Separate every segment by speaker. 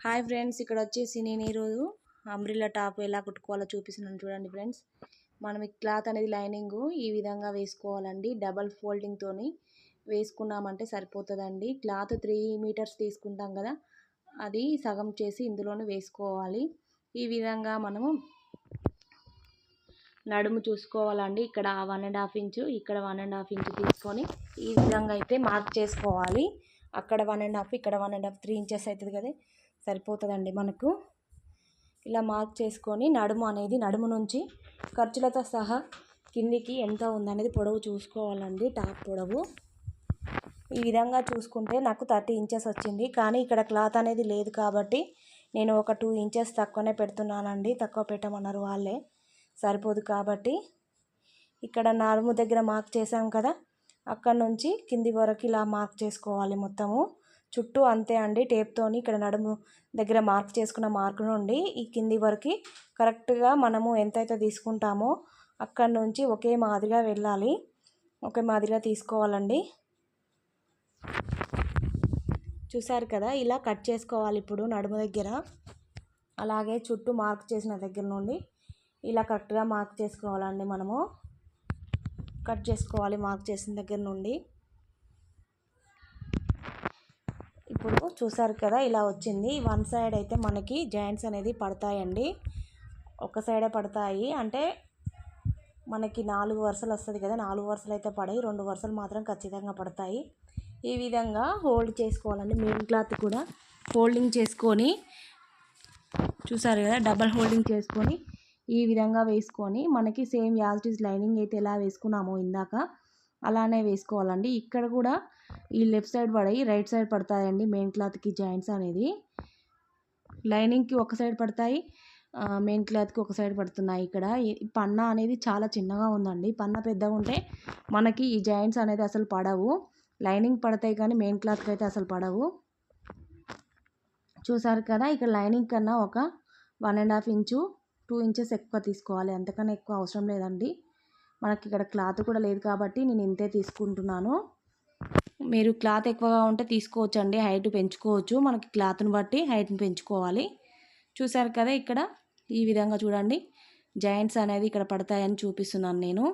Speaker 1: Hi friends ఇక్కడ వచ్చేసి నేను ఈరోజు అంబ్రిల్లా టాప్ ఎలా కుట్టుకోవాలో చూపిస్తున్నాను చూడండి ఫ్రెండ్స్ మనం ఈ క్లాత్ అనేది లైనింగ్ ఈ విధంగా వేసుకోవాలండి. డబల్ ఫోల్డింగ్తో వేసుకున్నామంటే సరిపోతుందండి. క్లాత్ త్రీ మీటర్స్ తీసుకుంటాం కదా అది సగం చేసి ఇందులోనే వేసుకోవాలి. ఈ విధంగా మనము నడుము చూసుకోవాలండి. ఇక్కడ వన్ అండ్ హాఫ్ ఇంచు ఇక్కడ వన్ అండ్ హాఫ్ ఇంచు తీసుకొని ఈ విధంగా అయితే మార్క్ చేసుకోవాలి. అక్కడ వన్ అండ్ హాఫ్ ఇక్కడ one and half three inches అవుతుంది కదా. సరిపోతుందండి మనకు. ఇలా మార్క్ చేసుకొని నడుము అనేది నడుము నుంచి ఖర్చులతో సహా కిందికి ఎంత ఉందనేది పొడవు చూసుకోవాలండి టాప్ పొడవు. ఈ విధంగా చూసుకుంటే నాకు థర్టీ ఇంచెస్ వచ్చింది. కానీ ఇక్కడ క్లాత్ అనేది లేదు కాబట్టి నేను ఒక టూ ఇంచెస్ తక్కువనే పెడుతున్నానండి. తక్కువ పెట్టమన్నారు వాళ్ళే. సరిపోదు కాబట్టి ఇక్కడ నడుము దగ్గర మార్క్ చేసాం కదా అక్కడ నుంచి కింది వరకు ఇలా మార్క్ చేసుకోవాలి మొత్తము. చుట్టూ అంతే అండి. టేప్తోని ఇక్కడ నడుము దగ్గర మార్క్ చేసుకున్న మార్క్ నుండి ఈ కింది వరకు కరెక్ట్గా మనము ఎంతైతే తీసుకుంటామో అక్కడ నుంచి ఒకే మాదిరిగా వెళ్ళాలి. ఒకే మాదిరిగా తీసుకోవాలండి. చూసారు కదా ఇలా కట్ చేసుకోవాలి ఇప్పుడు నడుము దగ్గర. అలాగే చుట్టూ మార్క్ చేసిన దగ్గర నుండి ఇలా కరెక్ట్గా మార్క్ చేసుకోవాలండి మనము. కట్ చేసుకోవాలి మార్క్ చేసిన దగ్గర నుండి. ఇప్పుడు చూసారు కదా ఇలా వచ్చింది. వన్ సైడ్ అయితే మనకి జాయింట్స్ అనేది పడతాయండి. ఒక సైడే పడతాయి. అంటే మనకి నాలుగు వరుసలు వస్తుంది కదా నాలుగు వరుసలు అయితే పడాయి రెండు వరుసలు మాత్రం ఖచ్చితంగా పడతాయి. ఈ విధంగా హోల్డ్ చేసుకోవాలండి. మెయిన్ క్లాత్ కూడా హోల్డింగ్ చేసుకొని చూసారు కదా డబల్ హోల్డింగ్ చేసుకొని ఈ విధంగా వేసుకొని మనకి సేమ్ యాజ్ ఈజ్ లైనింగ్ అయితే ఎలా వేసుకున్నామో ఇందాక అలానే వేసుకోవాలండి. ఇక్కడ కూడా ఈ లెఫ్ట్ సైడ్ పడాయి రైట్ సైడ్ పడతాయండి మెయిన్ క్లాత్కి జాయింట్స్ అనేది. లైనింగ్కి ఒక సైడ్ పడతాయి మెయిన్ క్లాత్కి ఒక సైడ్ పడుతున్నాయి ఇక్కడ. పన్నా అనేది చాలా చిన్నగా ఉందండి. పన్నా పెద్దగా ఉంటే మనకి ఈ జాయింట్స్ అనేది అసలు పడవు. లైనింగ్ పడతాయి కానీ మెయిన్ క్లాత్కి అయితే అసలు పడవు. చూసారు కదా ఇక్కడ లైనింగ్ కన్నా ఒక one and half inch two inches ఎక్కువ తీసుకోవాలి. అంతకన్నా ఎక్కువ అవసరం లేదండి. మనకి ఇక్కడ క్లాత్ కూడా లేదు కాబట్టి నేను ఇంతే తీసుకుంటున్నాను. మీరు క్లాత్ ఎక్కువగా ఉంటే తీసుకోవచ్చు అండి హైట్ పెంచుకోవచ్చు. మనకి క్లాత్ని బట్టి హైట్ని పెంచుకోవాలి. చూసారు కదా ఇక్కడ? ఈ విధంగా చూడండి. జాయింట్స్ అనేది ఇక్కడ పడతాయని చూపిస్తున్నాను నేను.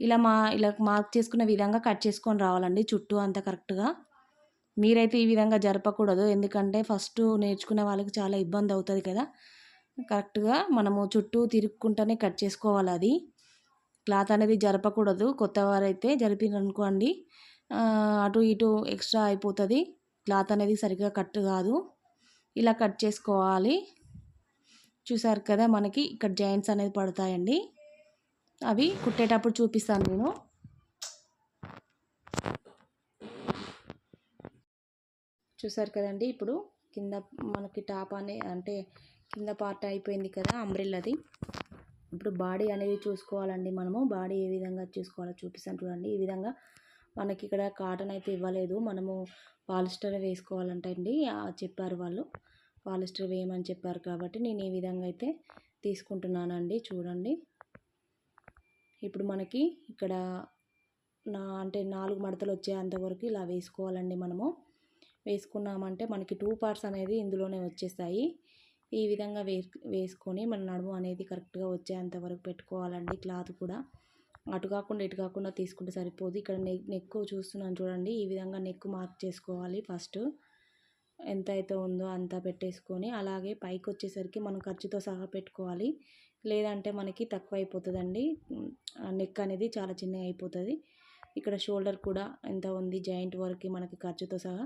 Speaker 1: ఇలా మా ఇలా మార్క్ చేసుకున్న విధంగా కట్ చేసుకొని రావాలండి చుట్టూ అంతా కరెక్ట్గా. మీరైతే ఈ విధంగా జరపకూడదు. ఎందుకంటే ఫస్ట్ నేర్చుకునే వాళ్ళకి చాలా ఇబ్బంది అవుతుంది కదా. కరెక్ట్గా మనము చుట్టూ తిరుక్కుంటూనే కట్ చేసుకోవాలి అది. క్లాత్ అనేది జరపకూడదు. కొత్త వారైతే జరిపిననుకోండి అటు ఇటు ఎక్స్ట్రా అయిపోతుంది. క్లాత్ అనేది సరిగ్గా కట్ కాదు. ఇలా కట్ చేసుకోవాలి. చూసారు కదా మనకి ఇక్కడ జాయింట్స్ అనేది పడతాయండి. అవి కుట్టేటప్పుడు చూపిస్తాను నేను. చూసారు కదండి ఇప్పుడు కింద మనకి టాప్ అనే అంటే కింద పార్ట్ అయిపోయింది కదా అంబ్రిల్లది. ఇప్పుడు బాడీ అనేది చూసుకోవాలండి మనము. బాడీ ఏ విధంగా చూసుకోవాలో చూపిస్తాను చూడండి. ఈ విధంగా మనకి ఇక్కడ కాటన్ అయితే ఇవ్వలేదు. మనము పాలిస్టర్ వేసుకోవాలంటండి చెప్పారు వాళ్ళు. పాలిస్టర్ వేయమని చెప్పారు కాబట్టి నేను ఈ విధంగా అయితే తీసుకుంటున్నానండి. చూడండి. ఇప్పుడు మనకి ఇక్కడ నా అంటే నాలుగు మడతలు వచ్చేంత వరకు ఇలా వేసుకోవాలండి మనము. వేసుకున్నామంటే మనకి టూ పార్ట్స్ అనేది ఇందులోనే వచ్చేస్తాయి. ఈ విధంగా వే వేసుకొని మన నడుము అనేది కరెక్ట్గా వచ్చేంత వరకు పెట్టుకోవాలండి క్లాత్ కూడా. అటు కాకుండా ఇటు కాకుండా తీసుకుంటే సరిపోదు. ఇక్కడ నెక్ నెక్ చూస్తున్నాను చూడండి. ఈ విధంగా నెక్ మార్క్ చేసుకోవాలి ఫస్ట్. ఎంత అయితే ఉందో అంతా పెట్టేసుకొని అలాగే పైకి వచ్చేసరికి మనం ఖర్చుతో సహా పెట్టుకోవాలి. లేదంటే మనకి తక్కువ అయిపోతుందండి. నెక్ అనేది చాలా చిన్నగా అయిపోతుంది. ఇక్కడ షోల్డర్ కూడా ఎంత ఉంది జాయింట్ వరకు మనకి ఖర్చుతో సహా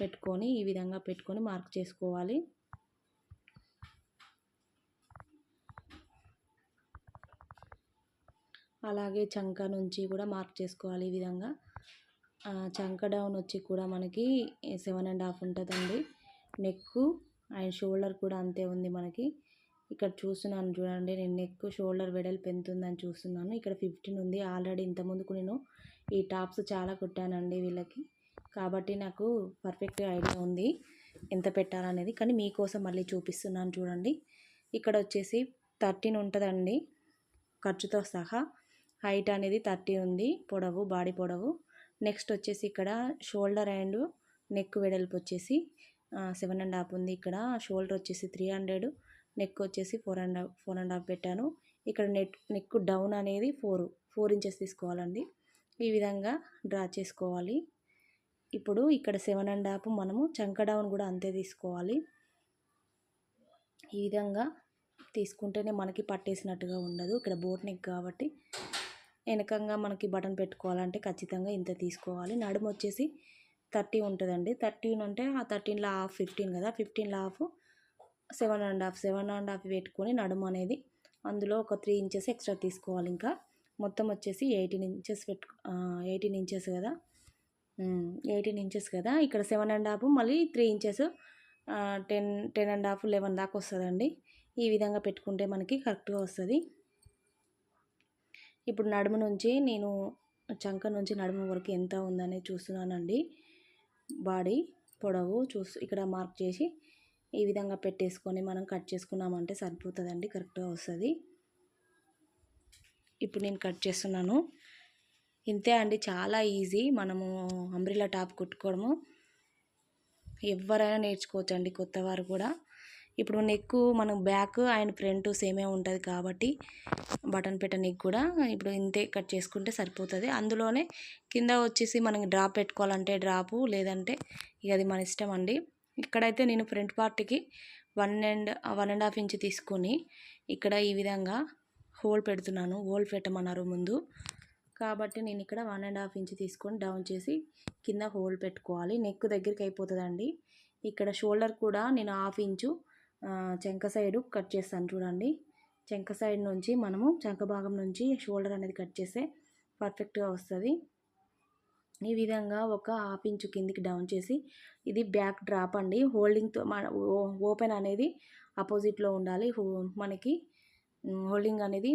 Speaker 1: పెట్టుకొని ఈ విధంగా పెట్టుకొని మార్క్ చేసుకోవాలి. అలాగే చంక నుంచి కూడా మార్క్ చేసుకోవాలి ఈ విధంగా. చంక డౌన్ వచ్చి కూడా మనకి సెవెన్ అండ్ హాఫ్ ఉంటుందండి. నెక్ అండ్ షోల్డర్ కూడా అంతే ఉంది మనకి. ఇక్కడ చూస్తున్నాను చూడండి నేను నెక్ షోల్డర్ వెడల్పు ఎంత ఉందని చూస్తున్నాను. ఇక్కడ ఫిఫ్టీన్ ఉంది. ఆల్రెడీ ఇంతకుముందుకు నేను ఈ టాప్స్ చాలా కుట్టానండి వీళ్ళకి. కాబట్టి నాకు పర్ఫెక్ట్గా ఐడియా ఉంది ఎంత పెట్టాలనేది. కానీ మీకోసం మళ్ళీ చూపిస్తున్నాను చూడండి. ఇక్కడ వచ్చేసి థర్టీన్ ఉంటుందండి ఖర్చుతో సహా. హైట్ అనేది థర్టీ ఉంది పొడవు బాడీ పొడవు. నెక్స్ట్ వచ్చేసి ఇక్కడ షోల్డర్ అండ్ నెక్ వెడల్పు వచ్చేసి సెవెన్ అండ్ హాఫ్ ఉంది ఇక్కడ. షోల్డర్ వచ్చేసి త్రీ హండ్రెడ్ నెక్ వచ్చేసి four and half four and half పెట్టాను. ఇక్కడ నెట్ నెక్ డౌన్ అనేది ఫోర్ ఫోర్ ఇంచెస్ తీసుకోవాలండి. ఈ విధంగా డ్రా చేసుకోవాలి. ఇప్పుడు ఇక్కడ సెవెన్ అండ్ హాఫ్ మనము చంక డౌన్ కూడా అంతే తీసుకోవాలి. ఈ విధంగా తీసుకుంటేనే మనకి పట్టేసినట్టుగా ఉండదు. ఇక్కడ బోట్ నెక్ కాబట్టి వెనకంగా మనకి బటన్ పెట్టుకోవాలంటే ఖచ్చితంగా ఇంత తీసుకోవాలి. నడుము వచ్చేసి థర్టీ ఉంటుందండి. థర్టీన్ అంటే ఆ థర్టీన్లో హాఫ్ ఫిఫ్టీన్ కదా ఫిఫ్టీన్లో half seven and half seven and half పెట్టుకొని నడుము అనేది అందులో ఒక త్రీ ఇంచెస్ ఎక్స్ట్రా తీసుకోవాలి ఇంకా. మొత్తం వచ్చేసి ఎయిటీన్ ఇంచెస్ పెట్టు ఎయిటీన్ ఇంచెస్ కదా. ఎయిటీన్ ఇంచెస్ కదా. ఇక్కడ సెవెన్ అండ్ హాఫ్ మళ్ళీ three inches ten ten and half eleven దాకా వస్తుందండి. ఈ విధంగా పెట్టుకుంటే మనకి కరెక్ట్గా వస్తుంది. ఇప్పుడు నడుము నుంచి నేను చంక నుంచి నడుము వరకు ఎంత ఉందని చూస్తున్నానండి. బాడీ పొడవు చూసి ఇక్కడ మార్క్ చేసి ఈ విధంగా పెట్టేసుకొని మనం కట్ చేసుకున్నామంటే సరిపోతుందండి కరెక్ట్గా వస్తుంది. ఇప్పుడు నేను కట్ చేస్తున్నాను. ఇంతే అండి చాలా ఈజీ. మనము అంబ్రిలా టాప్ కుట్టుకోవడము. ఎవరైనా నేర్చుకోవచ్చు అండి కొత్త వారు కూడా. ఇప్పుడు నెక్ మనం బ్యాక్ అండ్ ఫ్రంట్ సేమే ఉంటుంది కాబట్టి బటన్ పెట్ట నెక్ కూడా ఇప్పుడు ఇంతే కట్ చేసుకుంటే సరిపోతుంది. అందులోనే కింద వచ్చేసి మనం డ్రాప్ పెట్టుకోవాలంటే డ్రాపు లేదంటే ఇక అది మన ఇష్టం అండి. ఇక్కడైతే నేను ఫ్రంట్ పార్ట్కి one and one and half inch తీసుకొని ఇక్కడ ఈ విధంగా హోల్ పెడుతున్నాను. హోల్ పెట్టమన్నారు ముందు. కాబట్టి నేను ఇక్కడ వన్ అండ్ హాఫ్ ఇంచ్ తీసుకొని డౌన్ చేసి కింద హోల్ పెట్టుకోవాలి. నెక్ దగ్గరికి అయిపోతుందండి. ఇక్కడ షోల్డర్ కూడా నేను హాఫ్ ఇంచు చెంక సైడు కట్ చేస్తాను చూడండి. చెంక సైడ్ నుంచి మనము చెంక భాగం నుంచి షోల్డర్ అనేది కట్ చేస్తే పర్ఫెక్ట్గా వస్తుంది. ఈ విధంగా ఒక హాఫ్ ఇంచు కిందికి డౌన్ చేసి ఇది బ్యాక్ డ్రాప్ అండి. హోల్డింగ్తో మన ఓపెన్ అనేది అపోజిట్లో ఉండాలి. మనకి హోల్డింగ్ అనేది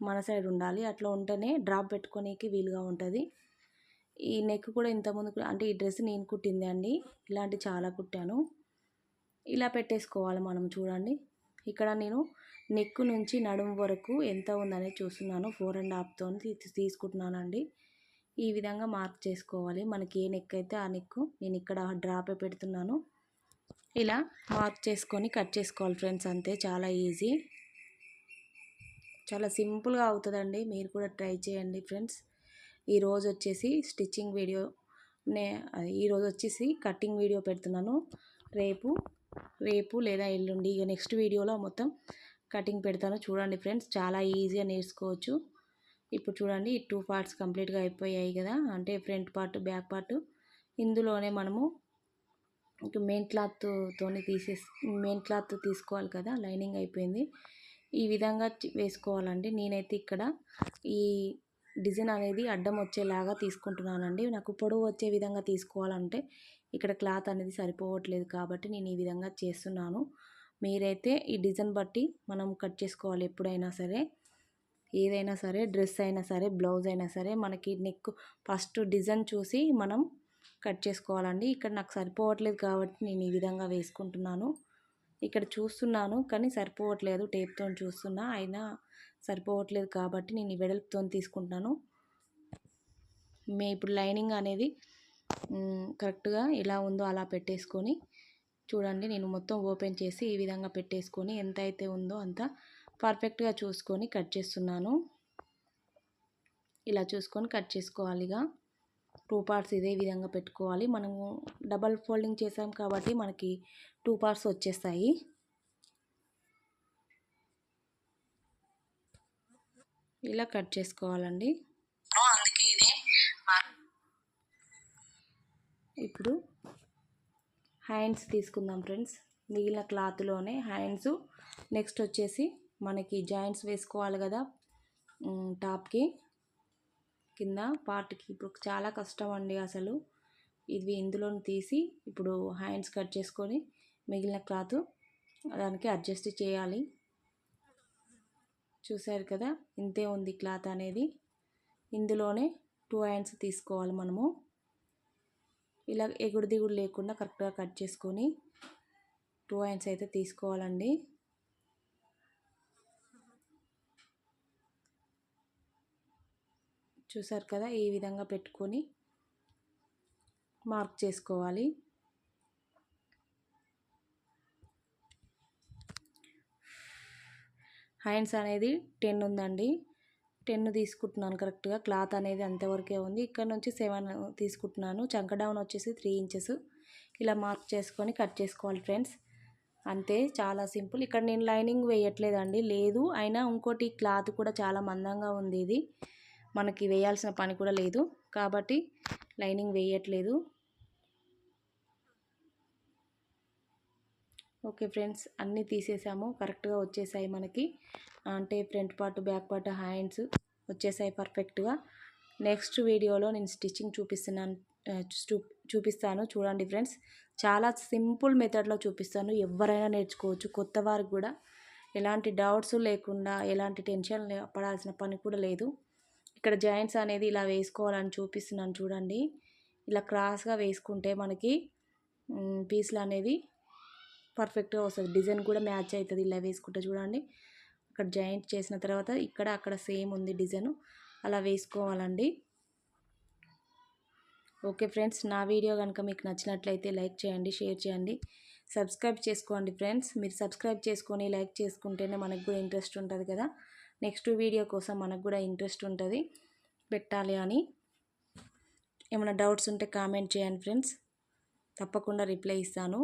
Speaker 1: మన సైడ్ ఉండాలి. అట్లా ఉంటేనే డ్రాప్ పెట్టుకోనికి వీలుగా ఉంటుంది. ఈ నెక్ కూడా ఇంతకుముందు అంటే ఈ డ్రెస్ నేను కుట్టింది అండి. ఇలాంటి చాలా కుట్టాను. ఇలా పెట్టేసుకోవాలి మనం చూడండి. ఇక్కడ నేను నెక్ నుంచి నడుము వరకు ఎంత ఉందనే చూస్తున్నాను. ఫోర్ అండ్ హాఫ్తో తీసుకుంటున్నానండి. ఈ విధంగా మార్క్ చేసుకోవాలి. మనకి ఏ నెక్ అయితే ఆ నెక్ నేను ఇక్కడ డ్రాపే పెడుతున్నాను. ఇలా మార్క్ చేసుకొని కట్ చేసుకోవాలి ఫ్రెండ్స్ అంతే. చాలా ఈజీ. చాలా సింపుల్గా అవుతుందండి. మీరు కూడా ట్రై చేయండి ఫ్రెండ్స్. ఈరోజు వచ్చేసి స్టిచ్చింగ్ వీడియో నే ఈరోజు వచ్చేసి కటింగ్ వీడియో పెడుతున్నాను. రేపు రేపు లేదా ఎల్లుండి ఇక నెక్స్ట్ వీడియోలో మొత్తం కటింగ్ పెడతాను. చూడండి ఫ్రెండ్స్ చాలా ఈజీగా నేర్చుకోవచ్చు. ఇప్పుడు చూడండి ఈ టూ పార్ట్స్ కంప్లీట్గా అయిపోయాయి కదా. అంటే ఫ్రంట్ పార్ట్ బ్యాక్ పార్ట్ ఇందులోనే మనము ఇంక మెయిన్ క్లాత్తోని తీసేసి మెయిన్ క్లాత్ తీసుకోవాలి కదా లైనింగ్ అయిపోయింది. ఈ విధంగా వేసుకోవాలండి. నేనైతే ఇక్కడ ఈ డిజైన్ అనేది అడ్డం వచ్చేలాగా తీసుకుంటున్నానండి. నాకు పొడవు వచ్చే విధంగా తీసుకోవాలంటే ఇక్కడ క్లాత్ అనేది సరిపోవట్లేదు కాబట్టి నేను ఈ విధంగా చేస్తున్నాను. మీరైతే ఈ డిజైన్ బట్టి మనం కట్ చేసుకోవాలి ఎప్పుడైనా సరే. ఏదైనా సరే డ్రెస్ అయినా సరే బ్లౌజ్ అయినా సరే మనకి నెక్ ఫస్ట్ డిజైన్ చూసి మనం కట్ చేసుకోవాలండి. ఇక్కడ నాకు సరిపోవట్లేదు కాబట్టి నేను ఈ విధంగా వేసుకుంటున్నాను. ఇక్కడ చూస్తున్నాను కానీ సరిపోవట్లేదు టేప్తో చూస్తున్నా అయినా సరిపోవట్లేదు కాబట్టి నేను ఈ వెడల్పుతో తీసుకుంటున్నాను. మే ఇప్పుడు లైనింగ్ అనేది కరెక్ట్గా ఎలా ఉందో అలా పెట్టేసుకొని చూడండి నేను మొత్తం ఓపెన్ చేసి ఈ విధంగా పెట్టేసుకొని ఎంత అయితే ఉందో అంత పర్ఫెక్ట్గా చూసుకొని కట్ చేస్తున్నాను. ఇలా చూసుకొని కట్ చేసుకోవాలిగా టూ పార్ట్స్ ఇదే విధంగా పెట్టుకోవాలి. మనము డబల్ ఫోల్డింగ్ చేసాం కాబట్టి మనకి టూ పార్ట్స్ వచ్చేస్తాయి. ఇలా కట్ చేసుకోవాలండి. ఇప్పుడు హ్యాండ్స్ తీసుకుందాం ఫ్రెండ్స్. మిగిలిన క్లాత్లోనే హ్యాండ్స్. నెక్స్ట్ వచ్చేసి మనకి జాయింట్స్ వేసుకోవాలి కదా టాప్కి. కింద పార్ట్కి. ఇప్పుడు చాలా కష్టం అండి అసలు. ఇది ఇందులో తీసి ఇప్పుడు హ్యాండ్స్ కట్ చేసుకొని మిగిలిన క్లాత్ దానికి అడ్జస్ట్ చేయాలి. చూసారు కదా ఇంతే ఉంది క్లాత్ అనేది. ఇందులోనే టూ హ్యాండ్స్ తీసుకోవాలి మనము. ఇలా ఎగుడు దిగుడు లేకుండా కరెక్ట్గా కట్ చేసుకొని టూ హ్యాండ్స్ అయితే తీసుకోవాలండి. చూసారు కదా ఈ విధంగా పెట్టుకొని మార్క్ చేసుకోవాలి. హైన్స్ అనేది టెన్ ఉందండి. టెన్ తీసుకుంటున్నాను కరెక్ట్గా. క్లాత్ అనేది అంతవరకే ఉంది. ఇక్కడ నుంచి సెవెన్ తీసుకుంటున్నాను. చంక డౌన్ వచ్చేసి త్రీ ఇంచెస్. ఇలా మార్క్ చేసుకొని కట్ చేసుకోవాలి ఫ్రెండ్స్. అంతే చాలా సింపుల్. ఇక్కడ నేను లైనింగ్ వేయట్లేదండి. లేదు అయినా ఇంకోటి క్లాత్ కూడా చాలా మందంగా ఉంది ఇది. మనకి వేయాల్సిన పని కూడా లేదు. కాబట్టి లైనింగ్ వేయట్లేదు. ఓకే ఫ్రెండ్స్ అన్నీ తీసేసాము. కరెక్ట్గా వచ్చేసాయి మనకి. అంటే front part back part hands వచ్చేసాయి పర్ఫెక్ట్గా. నెక్స్ట్ వీడియోలో నేను స్టిచ్చింగ్ చూపిస్తున్నాను చూపిస్తాను. చూడండి ఫ్రెండ్స్ చాలా సింపుల్ మెథడ్లో చూపిస్తాను. ఎవరైనా నేర్చుకోవచ్చు కొత్త వారికి కూడా. ఎలాంటి డౌట్స్ లేకుండా ఎలాంటి టెన్షన్ పడాల్సిన పని కూడా లేదు. ఇక్కడ జాయింట్స్ అనేది ఇలా వేసుకోవాలని చూపిస్తున్నాను చూడండి. ఇలా క్రాస్గా వేసుకుంటే మనకి పీస్లు అనేది పర్ఫెక్ట్గా వస్తుంది డిజైన్ కూడా మ్యాచ్ అవుతుంది ఇలా వేసుకుంటే చూడండి. అక్కడ జాయింట్ చేసిన తర్వాత ఇక్కడ అక్కడ సేమ్ ఉంది డిజైన్. అలా వేసుకోవాలండి. ఓకే ఫ్రెండ్స్ నా వీడియో కనుక మీకు నచ్చినట్లయితే లైక్ చేయండి షేర్ చేయండి. సబ్స్క్రైబ్ చేసుకోండి ఫ్రెండ్స్. మీరు సబ్స్క్రైబ్ చేసుకొని లైక్ చేసుకుంటేనే మనకు కూడా ఇంట్రెస్ట్ ఉంటుంది కదా. నెక్స్ట్ వీడియో కోసం మనకు కూడా ఇంట్రెస్ట్ ఉంటుంది. పెట్టాలి అని. ఏమైనా డౌట్స్ ఉంటే కామెంట్ చేయండి ఫ్రెండ్స్. తప్పకుండా రిప్లై ఇస్తాను.